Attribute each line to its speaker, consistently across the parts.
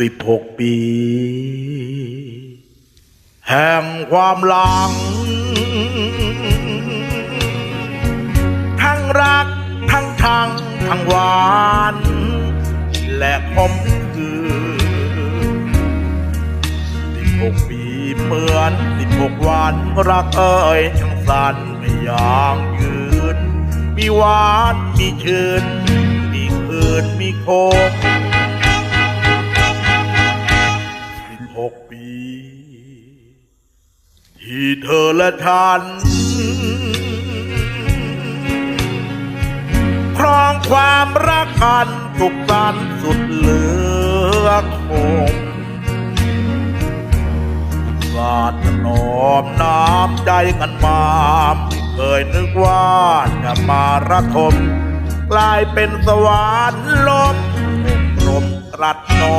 Speaker 1: สิบหกปี แห่งความหลัง ทั้งรัก ทั้งชังทั้งหวาน และคมคือสิบหกปีเหมือนสิบหกวัน รักเอ่ยช่างสั้นไม่ยางยืน มีหวาน มีชื่น มีคืน มีโคม หกปี ที่เธอและฉันครองความรักกันทุกสันสุดเหลือคงสาดนอมน้ำใจกันมาไม่เคยนึกว่าจะมาระทมกลายเป็นสวรรค์ลมรมรัดนอ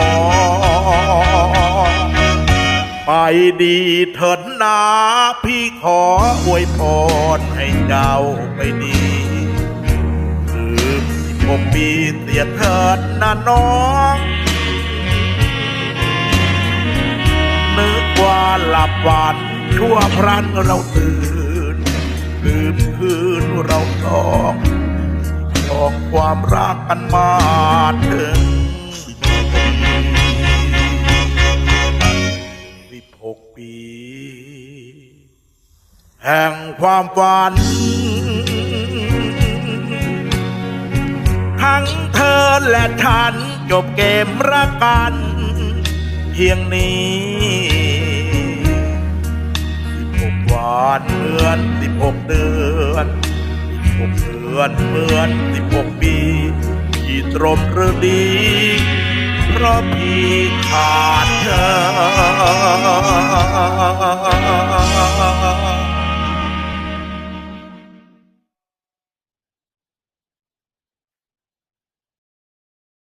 Speaker 1: ง ไปดีเถิดนาพี่ขออวยพรให้เจ้าไปดีลืมที่ผมมีเสียเถิดนะน้อง นึกว่าหลับฝันชั่วพรันเราตื่น ลืมคืนเราต้องคลองความรักกันมาถึง แห่งความฝัน ทั้งเธอและฉันจบเกมรักกัน เพียงนี้สิบหกวันเหมือนสิบหกเดือนสิบหกเดือนเหมือนสิบหกปีพี่ตรมหรือดีเพราะพี่ขาดเธอ